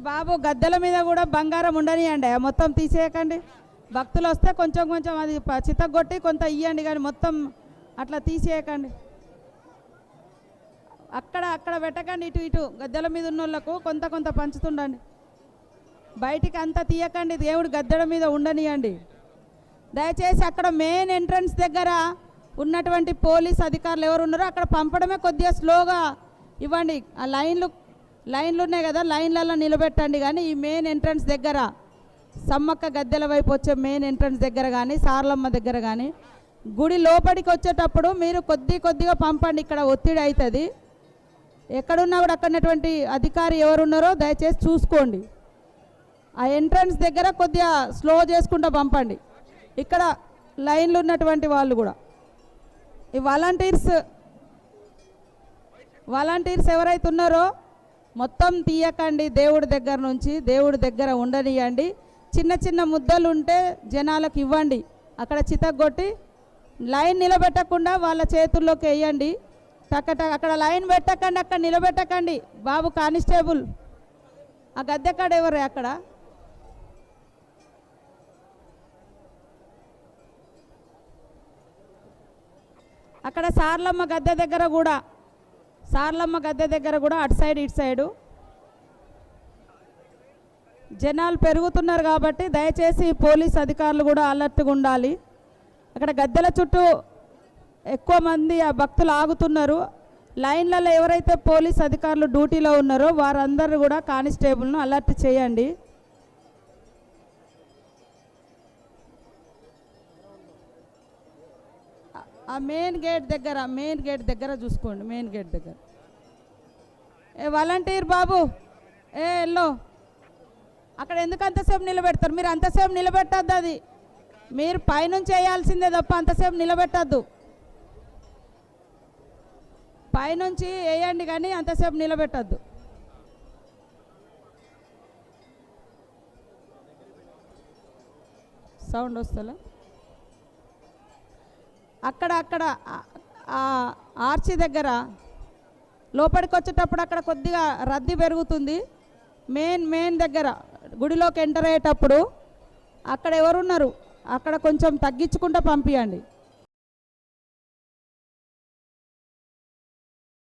బాబు గద్దెల మీద కూడా బంగారం ఉండనియండి. మొత్తం తీసేయకండి. భక్తులు వస్తే కొంచెం కొంచెం అది చితగొట్టి కొంత ఇయ్యండి కానీ మొత్తం అట్లా తీసేయకండి. అక్కడ అక్కడ పెట్టకండి ఇటు ఇటు. గద్దెల మీద ఉన్న వాళ్ళకు కొంత కొంత పంచుతుండండి. బయటికి అంతా తీయకండి. దేవుడు గద్దెల మీద ఉండనియండి. దయచేసి అక్కడ మెయిన్ ఎంట్రన్స్ దగ్గర ఉన్నటువంటి పోలీస్ అధికారులు ఎవరు ఉన్నారో అక్కడ పంపడమే కొద్దిగా స్లోగా ఇవ్వండి. ఆ లైన్లు లైన్లు ఉన్నాయి కదా లైన్లలో నిలబెట్టండి కానీ ఈ మెయిన్ ఎంట్రన్స్ దగ్గర సమ్మక్క గద్దెల వైపు వచ్చే మెయిన్ ఎంట్రన్స్ దగ్గర కానీ సార్లమ్మ దగ్గర కానీ గుడి లోపలికి వచ్చేటప్పుడు మీరు కొద్ది కొద్దిగా పంపండి ఇక్కడ ఒత్తిడి అవుతుంది ఎక్కడున్నా కూడా అక్కడ ఉన్నటువంటి అధికారి ఎవరున్నారో దయచేసి చూసుకోండి. ఆ ఎంట్రన్స్ దగ్గర కొద్దిగా స్లో చేసుకుంటూ పంపండి. ఇక్కడ లైన్లు ఉన్నటువంటి వాళ్ళు కూడా. ఈ వాలంటీర్స్ వాలంటీర్స్ ఎవరైతే ఉన్నారో మొత్తం తీయకండి దేవుడి దగ్గర నుంచి దేవుడి దగ్గర ఉండనియండి. చిన్న చిన్న ముద్దలు ఉంటే జనాలకు ఇవ్వండి. అక్కడ చితగొట్టి లైన్ నిలబెట్టకుండా వాళ్ళ చేతుల్లోకి వేయండి. టకట అక్కడ లైన్ పెట్టకండి అక్కడ నిలబెట్టకండి. బాబు కానిస్టేబుల్. ఆ గద్దె కాడ ఎవరే అక్కడ? అక్కడ సార్లమ్మ గద్దె దగ్గర కూడా సార్లమ్మ గద్దె దగ్గర కూడా అటు సైడ్ ఇటు సైడు. జనాలు పెరుగుతున్నారు కాబట్టి దయచేసి పోలీస్ అధికారులు కూడా అలర్ట్గా ఉండాలి. అక్కడ గద్దెల చుట్టూ ఎక్కువ మంది ఆ భక్తులు ఆగుతున్నారు. లైన్లలో ఎవరైతే పోలీస్ అధికారులు డ్యూటీలో ఉన్నారో వారందరూ కూడా కానిస్టేబుల్ను అలర్ట్ చేయండి. ఆ- మెయిన్ గేట్ దగ్గర మెయిన్ గేట్ దగ్గర చూసుకోండి మెయిన్ గేట్ దగ్గర. ఏ వాలంటీర్ బాబు ఏ ఎల్లో. అక్కడ ఎందుకు అంతసేపు నిలబెడతారు? మీరు అంతసేపు నిలబెట్టద్దు అది. మీరు పైనుంచి వేయాల్సిందే తప్ప అంతసేపు నిలబెట్టద్దు. పైనుంచి వేయండి కానీ అంతసేపు నిలబెట్టద్దు. సౌండ్ వస్తలే? అక్కడ అక్కడ ఆర్చి దగ్గర లోపలికి వచ్చేటప్పుడు అక్కడ కొద్దిగా రద్దీ పెరుగుతుంది. మెయిన్ మెయిన్ దగ్గర గుడిలోకి ఎంటర్ అయ్యేటప్పుడు అక్కడ ఎవరున్నారు? అక్కడ కొంచెం తగ్గించుకుంటూ పంపించండి